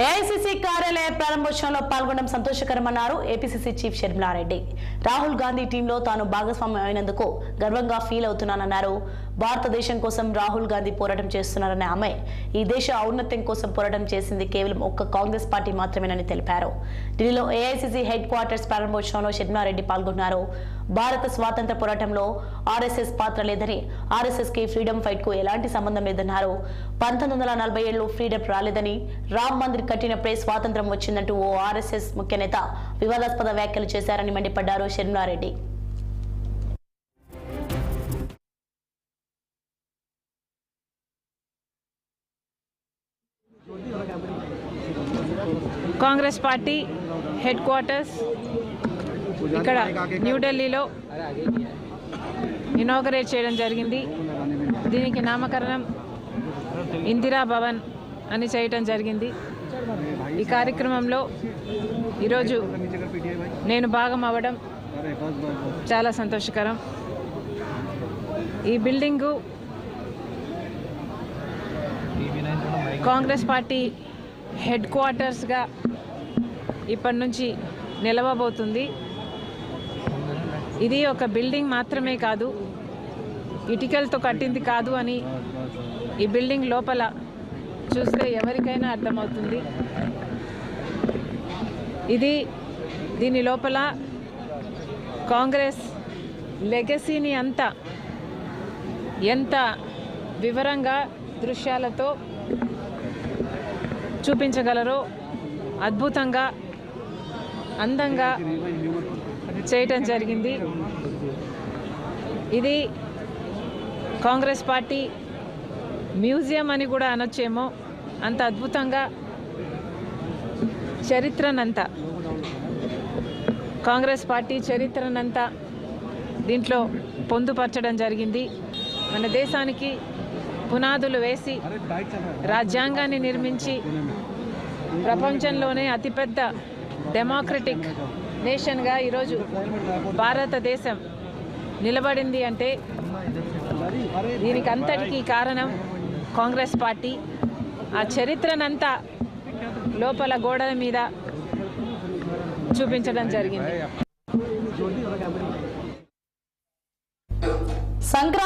AICC కార్యాలయ ప్రారంభోత్సవంలో పాల్గొనడం సంతోషకరమన్నారు ఏపీసీసీ చీఫ్ షర్మిలారెడ్డి రాహుల్ గాంధీ టీంలో తాను భాగస్వామ్యం అయినందుకు గర్వంగా ఫీల్ అవుతున్నానన్నారు. భారతదేశం కోసం రాహుల్ గాంధీ పోరాటం చేస్తున్నారనే ఆమె. ఈ దేశ ఔన్నత్యం కోసం పోరాటం చేసింది కేవలం ఒక్క కాంగ్రెస్ పార్టీ మాత్రమేనని తెలిపారు. ఢిల్లీలో ఏఐసీసీ హెడ్ క్వార్టర్స్ ప్రారంభోత్సవంలో షర్మిలారెడ్డి పాల్గొన్నారు. భారత స్వాతంత్ర పోరాటంలో ఆర్ఎస్ఎస్ పాత్ర లేదని ఆర్ఎస్ఎస్కి ఫ్రీడమ్ ఫైట్కు ఎలాంటి సంబంధం లేదన్నారు. పంతొమ్మిది వందల నలభై ఏళ్ళు ఫ్రీడమ్ రాలేదని రామ్ మందిర్ కట్టినప్పుడే స్వాతంత్రం వచ్చిందంటూ ఓ ఆర్ఎస్ఎస్ ముఖ్య నేత వివాదాస్పద వ్యాఖ్యలు చేశారని మండిపడ్డారు Sharmila Reddy. Congress party head quarters ఇక్కడ న్యూఢిల్లీలో ఇనాగరేట్ చేయడం జరిగింది. దీనికి నామకరణం ఇందిరా భవన్ అని చేయటం జరిగింది. ఈ కార్యక్రమంలో ఈరోజు నేను భాగం అవ్వడం చాలా సంతోషకరం. ఈ బిల్డింగు కాంగ్రెస్ పార్టీ హెడ్ క్వార్టర్స్గా ఇప్పటి నుంచి నిలవబోతుంది. ఇది ఒక బిల్డింగ్ మాత్రమే కాదు ఇటుకలతో కట్టింది కాదు అని ఈ బిల్డింగ్ లోపల చూస్తే ఎవరికైనా అర్థమవుతుంది. ఇది దీని లోపల కాంగ్రెస్ లెగసీని అంతా ఎంత వివరంగా దృశ్యాలతో చూపించగలరో అద్భుతంగా అందంగా చేయటం జరిగింది. ఇది కాంగ్రెస్ పార్టీ మ్యూజియం అని కూడా అనొచ్చేమో. అంత అద్భుతంగా చరిత్రనంతా. కాంగ్రెస్ పార్టీ చరిత్రనంతా దీంట్లో పొందుపరచడం జరిగింది. మన దేశానికి పునాదులు వేసి రాజ్యాంగాన్ని నిర్మించి ప్రపంచంలోనే అతిపెద్ద డెమోక్రటిక్ నేషన్గా ఈరోజు భారతదేశం నిలబడింది అంటే దీనికి అంతటికీ కారణం కాంగ్రెస్ పార్టీ ఆ చరిత్రనంతా లోపల గోడల మీద చూపించడం జరిగింది. సంక్రాంతి